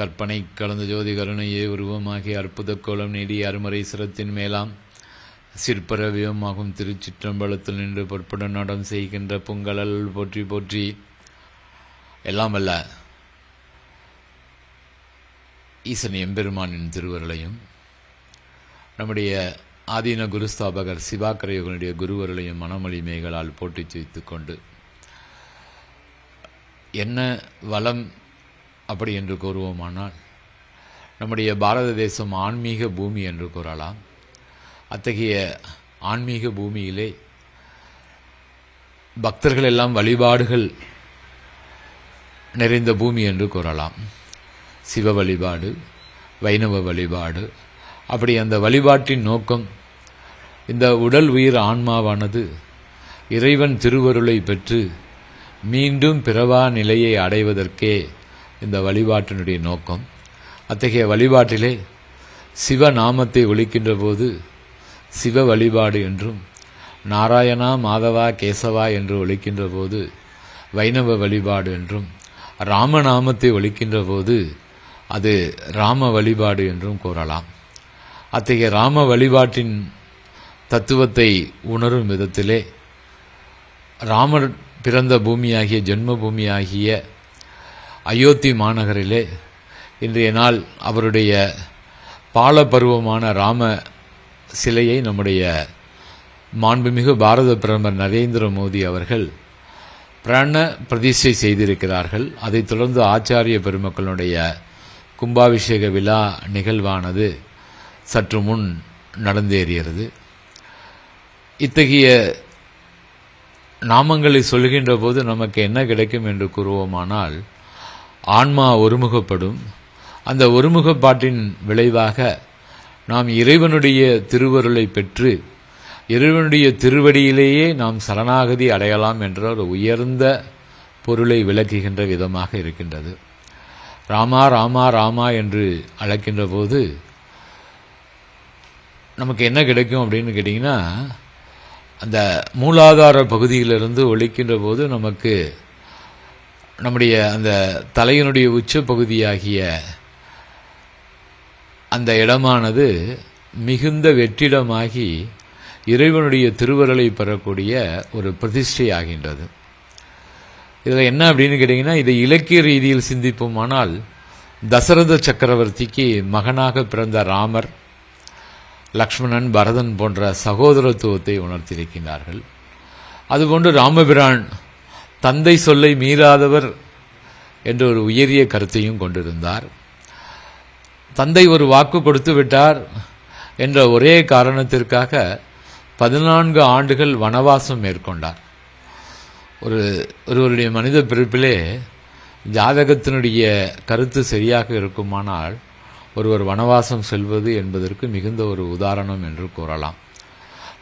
கற்பனை கலந்த ஜோதி கருணையே உருவமாகி அற்புத கோலம் நீடி அருமறை சிரத்தின் மேலாம் சிற்பரவியமாகும் திருச்சிற்றம்பலத்தில் நின்று பொற்புடன் நடம் செய்கின்ற பொங்கலல் போற்றி போற்றி. எல்லாம் அல்ல ஈசன் எம்பெருமானின் திருவருளையும் நம்முடைய ஆதீன குருஸ்தாபகர் சிவாக்கரையர்களுடைய குருவருளையும் மனமொழிமைகளால் போட்டிச் வைத்துக் கொண்டு என்ன வளம் அப்படி என்று கூறுவோமானால் நம்முடைய பாரத தேசம் ஆன்மீக பூமி என்று கூறலாம். அத்தகைய ஆன்மீக பூமியிலே பக்தர்கள் எல்லாம் வழிபாடுகள் நிறைந்த பூமி என்று கூறலாம். சிவ வழிபாடு வைணவ வழிபாடு அப்படி அந்த வழிபாட்டின் நோக்கம் இந்த உடல் உயிர் ஆன்மாவானது இறைவன் திருவருளை பெற்று மீண்டும் பிறவா நிலையை அடைவதற்கே இந்த வழிபாட்டினுடைய நோக்கம். அத்தகைய வழிபாட்டிலே சிவ நாமத்தை ஒழிக்கின்ற போது சிவ வழிபாடு என்றும் நாராயணா மாதவா கேசவா என்று ஒழிக்கின்ற போது வைணவ வழிபாடு என்றும் ராமநாமத்தை ஒழிக்கின்ற போது அது ராம வழிபாடு என்றும் கூறலாம். அத்தகைய ராம வழிபாட்டின் தத்துவத்தை உணரும் விதத்திலே ராமர் பிறந்த பூமியாகிய ஜென்ம பூமியாகிய அயோத்தி மாநகரிலே இன்றைய நாள் அவருடைய பாலபருவமான ராம சிலையை நம்முடைய மாண்புமிகு பாரத பிரதமர் நரேந்திர மோடி அவர்கள் பிராண பிரதிஷ்டை செய்திருக்கிறார்கள். அதைத் தொடர்ந்து ஆச்சாரிய பெருமக்களுடைய கும்பாபிஷேக விழா நிகழ்வானது சற்று முன் நடந்தேறியது. இத்தகைய நாமங்களை சொல்கின்ற போது நமக்கு என்ன கிடைக்கும் என்று கூறுவோமானால் ஆன்மா ஒருமுகப்படும். அந்த ஒருமுகப்பாட்டின் விளைவாக நாம் இறைவனுடைய திருவருளை பெற்று இறைவனுடைய திருவடியிலேயே நாம் சரணாகதி அடையலாம் என்ற ஒரு உயர்ந்த பொருளை விளக்குகின்ற விதமாக இருக்கின்றது. ராமா ராமா ராமா என்று அழைக்கின்ற போது நமக்கு என்ன கிடைக்கும் அப்படின்னு கேட்டிங்கன்னா அந்த மூலாதார பகுதியிலிருந்து ஒழிக்கின்ற போது நமக்கு நம்முடைய அந்த தலையினுடைய உச்ச பகுதியாகிய அந்த இடமானது மிகுந்த வெற்றிடமாகி இறைவனுடைய திருவருளை பெறக்கூடிய ஒரு பிரதிஷ்டை ஆகின்றது இதில் என்ன அப்படின்னு கேட்டிங்கன்னா இதை இலக்கிய ரீதியில் சிந்திப்போமானால் தசரத சக்கரவர்த்திக்கு மகனாக பிறந்த ராமர் லக்ஷ்மணன் பரதன் போன்ற சகோதரத்துவத்தை உணர்த்தியிருக்கின்றார்கள் அதுபோன்று ராமபிரான் தந்தை சொல்லை மீறாதவர் என்ற ஒரு உயரிய கருத்தையும் கொண்டிருந்தார். தந்தை ஒரு வாக்கு கொடுத்து விட்டார் என்ற ஒரே காரணத்திற்காக பதினான்கு ஆண்டுகள் வனவாசம் மேற்கொண்டார். ஒரு ஒருவருடைய மனித பிறப்பிலே ஜாதகத்தினுடைய கருத்து சரியாக இருக்குமானால் ஒருவர் வனவாசம் செல்வது என்பதற்கு மிகுந்த ஒரு உதாரணம் என்று கூறலாம்.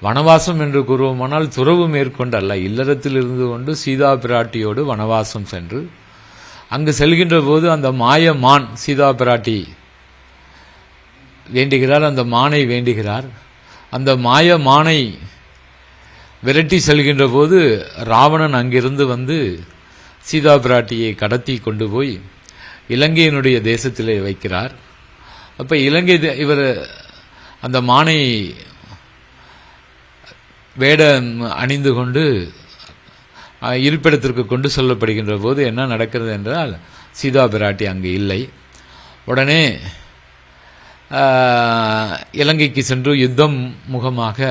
வனவாசம் என்று கூறுவோமானால் துறவு மேற்கொண்ட அல்ல. இல்லறத்தில் இருந்து கொண்டு சீதா பிராட்டியோடு வனவாசம் சென்று அங்கு செல்கின்ற போது அந்த மாய மான் சீதா பிராட்டி வேண்டுகிறார் அந்த மானை வேண்டுகிறார். அந்த மாய மானை விரட்டி செல்கின்ற போது ராவணன் அங்கிருந்து வந்து சீதா பிராட்டியை கடத்தி கொண்டு போய் இலங்கையினுடைய தேசத்திலே வைக்கிறார். அப்போ இலங்கை இவர் அந்த மானை வேடம் அணிந்து கொண்டு இருப்பிடத்திற்கு கொண்டு சொல்லப்படுகின்ற போது என்ன நடக்கிறது என்றால் சீதா பிராட்டி அங்கு இல்லை. உடனே இலங்கைக்கு சென்று யுத்தம் முகமாக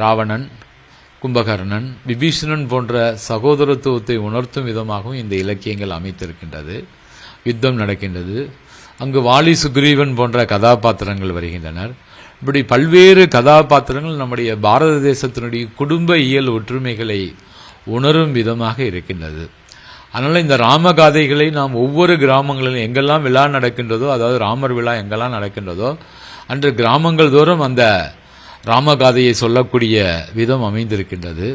ராவணன் கும்பகர்ணன் விபீஷணன் போன்ற சகோதரத்துவத்தை உணர்த்தும் விதமாகவும் இந்த இலக்கியங்கள் அமைத்திருக்கின்றது யுத்தம் நடக்கின்றது. அங்கு வாலி சுக்ரீவன் போன்ற கதாபாத்திரங்கள் வருகின்றனர். இப்படி பல்வேறு கதாபாத்திரங்கள் நம்முடைய பாரத தேசத்தினுடைய குடும்ப இயல் ஒற்றுமைகளை உணரும் விதமாக இருக்கின்றது. அதனால் இந்த ராமகாதைகளை நாம் ஒவ்வொரு கிராமங்களிலும் எங்கெல்லாம் விழா நடக்கின்றதோ அதாவது ராமர் விழா எங்கெல்லாம் நடக்கின்றதோ அன்று கிராமங்கள் தோறும் அந்த ராமகாதையை சொல்லக்கூடிய விதம் அமைந்திருக்கின்றது.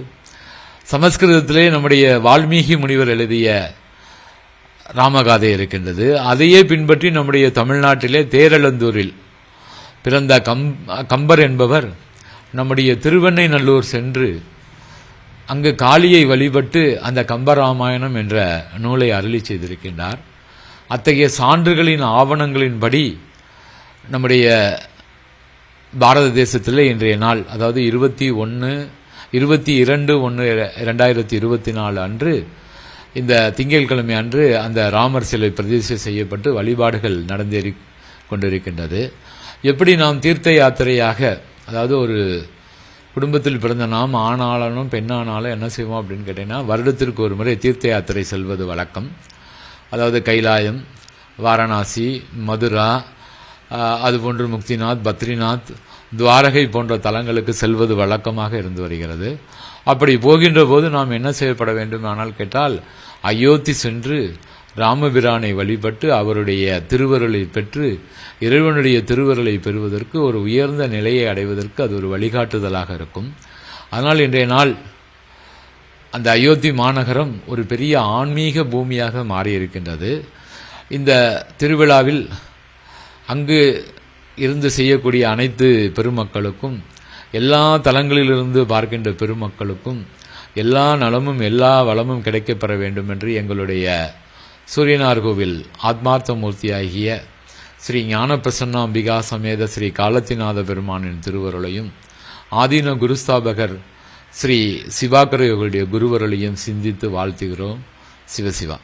சமஸ்கிருதத்திலே நம்முடைய வால்மீகி முனிவர் எழுதிய ராமகாதை இருக்கின்றது. அதையே பின்பற்றி நம்முடைய தமிழ்நாட்டிலே தேரழந்தூரில் பிறந்த கம் கம்பர் என்பவர் நம்முடைய திருவெண்ணை நல்லூர் சென்று அங்கு காளியை வழிபட்டு அந்த கம்பராமாயணம் என்ற நூலை அருளி செய்திருக்கின்றார். அத்தகைய சான்றுகளின் ஆவணங்களின்படி நம்முடைய பாரத தேசத்தில் இன்றைய நாள் அதாவது இருபத்தி ஒன்று இருபத்தி இரண்டு ஒன்று இரண்டாயிரத்தி இருபத்தி நாலு அன்று இந்த திங்கட்கிழமை அன்று அந்த ராமர் சிலை பிரதிஷ்டை செய்யப்பட்டு வழிபாடுகள் நடந்தேறி கொண்டிருக்கின்றது. எப்படி நாம் தீர்த்த யாத்திரையாக அதாவது ஒரு குடும்பத்தில் பிறந்த நாம் ஆணானாலும் பெண்ணானாலும் என்ன செய்வோம் அப்படின்னு கேட்டிங்கன்னா வருடத்திற்கு ஒரு முறை தீர்த்த யாத்திரை செல்வது வழக்கம். அதாவது கைலாயம் வாரணாசி மதுரா அதுபோன்று முக்திநாத் பத்ரிநாத் துவாரகை போன்ற தலங்களுக்கு செல்வது வழக்கமாக இருந்து வருகிறது. அப்படி போகின்ற போது நாம் என்ன செய்யப்பட வேண்டும்? ஆனால் கேட்டால் அயோத்தி சென்று ராமபிரானை வழிபட்டு அவருடைய திருவருளை பெற்று இறைவனுடைய திருவருளை பெறுவதற்கு ஒரு உயர்ந்த நிலையை அடைவதற்கு அது ஒரு வழிகாட்டுதலாக இருக்கும். அதனால் இன்றைய நாள் அந்த அயோத்தி மாநகரம் ஒரு பெரிய ஆன்மீக பூமியாக மாறியிருக்கின்றது. இந்த திருவிழாவில் அங்கு இருந்து செய்யக்கூடிய அனைத்து பெருமக்களுக்கும் எல்லா தலங்களிலிருந்து பார்க்கின்ற பெருமக்களுக்கும் எல்லா நலமும் எல்லா வளமும் கிடைக்கப்பெற வேண்டும் என்று எங்களுடைய சூரியனார் கோவில் ஆத்மார்த்த மூர்த்தியாகிய ஸ்ரீ ஞானப்பிரசன்னாம்பிகா சமேத ஸ்ரீ காலத்திநாத பெருமானின் திருவருளையும் ஆதீன குருஸ்தாபகர் ஸ்ரீ சிவாக்கரையோகளுடைய குருவருளையும் சிந்தித்து வாழ்த்துகிறோம். சிவசிவா.